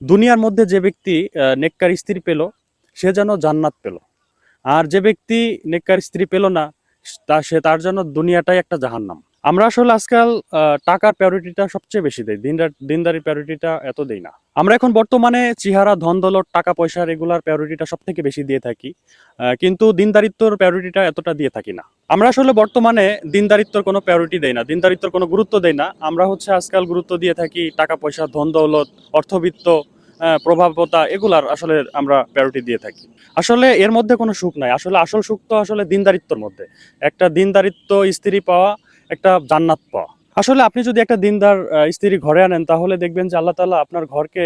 দুনিয়ার মধ্যে যে ব্যক্তি নেককার স্ত্রী পেল, সে যেন জান্নাত পেল। আর যে ব্যক্তি নেককার স্ত্রী পেল না, তা সে তার জন্য দুনিয়াটাই একটা জাহান্নাম। আমরা আসলে আজকাল টাকার প্রায়োরিটিটা সবচেয়ে বেশি দেয় দিনদার দিনদারির প্রায়োরিটিটা এত দেই না। আমরা এখন বর্তমানে চেহারা, ধন, দৌলত, টাকা, পয়সা রেগুলার প্রায়োরিটিটা সব থেকে বেশি দিয়ে থাকি। কিন্তু দিনদারিত্বর প্রায়োরিটিটা এতটা দিয়ে থাকি না। আমরা আসলে বর্তমানে দিনদারিত্বর কোনো প্রায়োরিটি দেই না দিনদারিত্বর কোনো গুরুত্ব দেই না। আমরা হচ্ছে আজকাল গুরুত্ব দিয়ে থাকি টাকা, পয়সা, ধন, দৌলত, অর্থবিত্ত প্রভাবতা, এগুলার আসলে আমরা প্রায়োরিটি দিয়ে থাকি। আসলে এর মধ্যে কোনো সুখ নাই। আসলে আসল সুখ তো আসলে দিনদারিত্বর মধ্যে। একটা দিনদারিত্ব স্ত্রী পাওয়া, একটা জান্নাত পাওয়া। আসলে আপনি যদি একটা দিনদার স্ত্রী ঘরে আনেন, তাহলে দেখবেন যে আল্লাহ তালা আপনার ঘরকে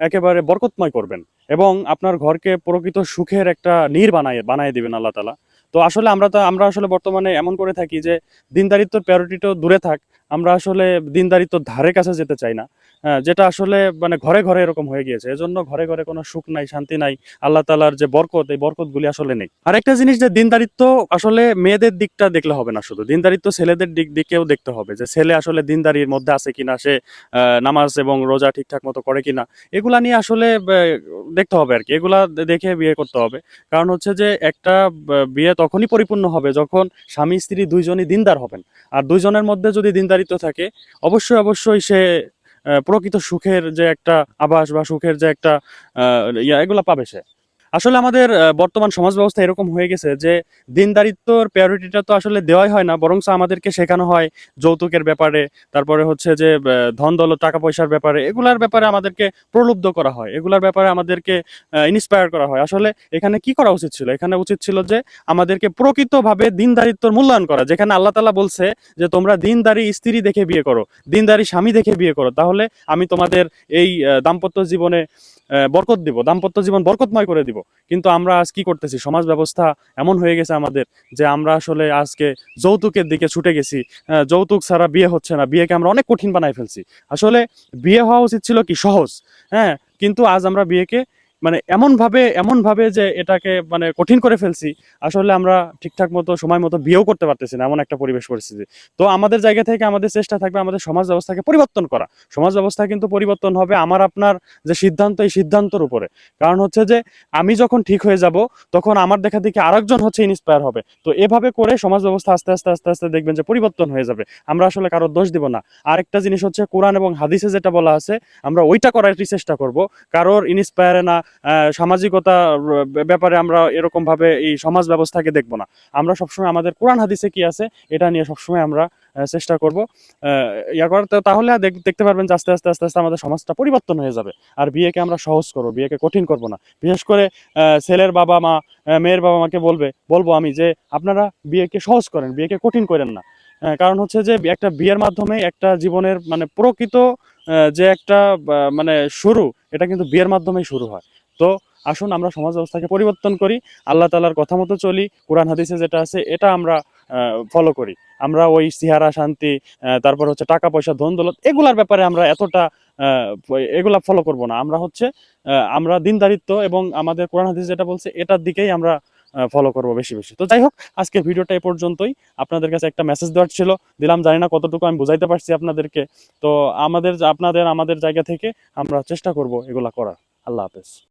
একেবারে বরকতময় করবেন এবং আপনার ঘরকে প্রকৃত সুখের একটা নির বানায় বানায় দিবেন আল্লাহ তালা তো আসলে আমরা তো, আমরা আসলে বর্তমানে এমন করে থাকি যে দিনদারিত্বর প্যারোটিটাও দূরে থাক আমরা আসলে দিনদারিত্বর ধারে কাছে যেতে চাই না। যেটা আসলে মানে ঘরে ঘরে এরকম হয়ে গিয়েছে। এজন্য ঘরে ঘরে কোনো সুখ নাই, শান্তি নাই, আল্লাহ তালার যে বরকত, এই বরকতগুলি আসলে নেই। আর একটা জিনিস যে দিনদারিত্ব আসলে মেয়েদের দিকটা দেখলে হবে না শুধু। দিনদারিত্ব ছেলেদের দিক দিকেও দেখতে হবে যে ছেলে আসলে দিনদারির মধ্যে আছে কিনা, সে নামাজ এবং রোজা ঠিকঠাক মতো করে কিনা, এগুলা নিয়ে আসলে দেখতে হবে আর কি। এগুলা দেখে বিয়ে করতে হবে। কারণ হচ্ছে যে একটা বিয়ে তখনই পরিপূর্ণ হবে যখন স্বামী স্ত্রী দুইজনই দিনদার হবেন। আর দুইজনের মধ্যে যদি দিনদারিত্ব থাকে। অবশ্যই অবশ্যই সে প্রকৃত সুখের যে একটা আবাস বা সুখের যে একটা ইয়া, এগুলা পাবে সে। আসলে আমাদের বর্তমান সমাজ ব্যবস্থা এরকম হয়ে গেছে যে দিনদারিত্বর প্রায়োরিটিটা তো আসলে দেওয়াই হয় না বরং আমাদেরকে শেখানো হয় যৌতুকের ব্যাপারে, তারপরে হচ্ছে যে ধন দৌলত টাকা পয়সার ব্যাপারে, এগুলার ব্যাপারে আমাদেরকে প্রলুব্ধ করা হয়, এগুলার ব্যাপারে আমাদেরকে ইন্সপায়ার করা হয়। আসলে এখানে কি করা উচিত ছিল? এখানে উচিত ছিল যে আমাদেরকে প্রকৃতভাবে দিনদারিত্বর মূল্যায়ন করা, যেখানে আল্লাহ তালা বলছে যে তোমরা দিনদারি স্ত্রী দেখে বিয়ে করো, দিনদারি স্বামী দেখে বিয়ে করো, তাহলে আমি তোমাদের এই দাম্পত্য জীবনে বরকত দিব, দাম্পত্য জীবন বরকতময় করে দিব। কিন্তু আমরা আজ কি করতেছি? সমাজ ব্যবস্থা এমন হয়ে গেছে আমাদের যে আমরা আসলে আজকে যৌতুকের দিকে ছুটে গেছি। যৌতুক ছাড়া বিয়ে হচ্ছে না। বিয়েকে আমরা অনেক কঠিন বানায় ফেলছি। আসলে বিয়ে হওয়া উচিত ছিল কি? সহজ। হ্যাঁ কিন্তু আজ আমরা বিয়েকে মানে এমন ভাবে এমন ভাবে যে এটাকে মানে কঠিন করে ফেলছি, আসলে আমরা ঠিকঠাক মতো, সময় মতো বিয়েও করতে পারতেছি না, এমন একটা পরিবেশ পরিস্থিতি। তো আমাদের জায়গা থেকে আমাদের চেষ্টা থাকবে আমাদের সমাজ ব্যবস্থাকে পরিবর্তন করা। সমাজ ব্যবস্থা কিন্তু পরিবর্তন হবে আমার, আপনার যে সিদ্ধান্ত, এই সিদ্ধান্তের উপরে। কারণ হচ্ছে যে, আমি যখন ঠিক হয়ে যাব, তখন আমার দেখা দেখি আরেকজন হচ্ছে ইন্সপায়ার হবে। তো এভাবে করে সমাজ ব্যবস্থা আস্তে আস্তে আস্তে আস্তে দেখবেন যে পরিবর্তন হয়ে যাবে। আমরা আসলে কারোর দোষ দিব না। আরেকটা জিনিস হচ্ছে, কোরআন এবং হাদিসে যেটা বলা আছে, আমরা ওইটা করার চেষ্টা করব। কারোর ইন্সপায়ারে না সামাজিকতা ব্যাপারে আমরা এরকম ভাবে এই সমাজ ব্যবস্থাকে দেখব না। আমরা সবসময় আমাদের কোরআন হাদিসে কি আছে, এটা নিয়ে সবসময় আমরা চেষ্টা করব। ইয়া করার তাহলে দেখতে পারবেন যে আস্তে আস্তে আস্তে আস্তে আমাদের সমাজটা পরিবর্তন হয়ে যাবে। আর বিয়েকে আমরা সহজ করব, বিয়েকে কঠিন করব না। বিশেষ করে ছেলের বাবা মা মেয়ের বাবা মাকে বলবে, বলব আমি যে আপনারা বিয়েকে সহজ করেন, বিয়েকে কঠিন করেন না। কারণ হচ্ছে যে একটা বিয়ের মাধ্যমে একটা জীবনের মানে প্রকৃত যে একটা মানে শুরু, এটা কিন্তু বিয়ের মাধ্যমেই শুরু হয়। তো আসুন আমরা সমাজ ব্যবস্থাকে পরিবর্তন করি, আল্লাহ তালার কথা মতো চলি, কোরআন, হাদিসে যেটা আছে, এটা আমরা ফলো করি। আমরা ওই সিহারা শান্তি তারপর হচ্ছে টাকা, পয়সা, ধন, দৌলত, এগুলার ব্যাপারে আমরা এতটা এগুলা ফলো করব না। আমরা হচ্ছে আমরা দিনদারিত্ব এবং আমাদের কোরআন, হাদিস যেটা বলছে, এটার দিকেই আমরা ফলো করব বেশি বেশি। তো যাই হোক, আজকের ভিডিওটা এই পর্যন্তই। আপনাদের কাছে একটা মেসেজ দেওয়ার ছিল, দিলাম, জানি না কতটুকু আমি বুঝাইতে পারছি আপনাদেরকে। তো আমাদের, আপনাদের, আমাদের জায়গা থেকে আমরা চেষ্টা করব এগুলা করার। আল্লাহ হাফেজ।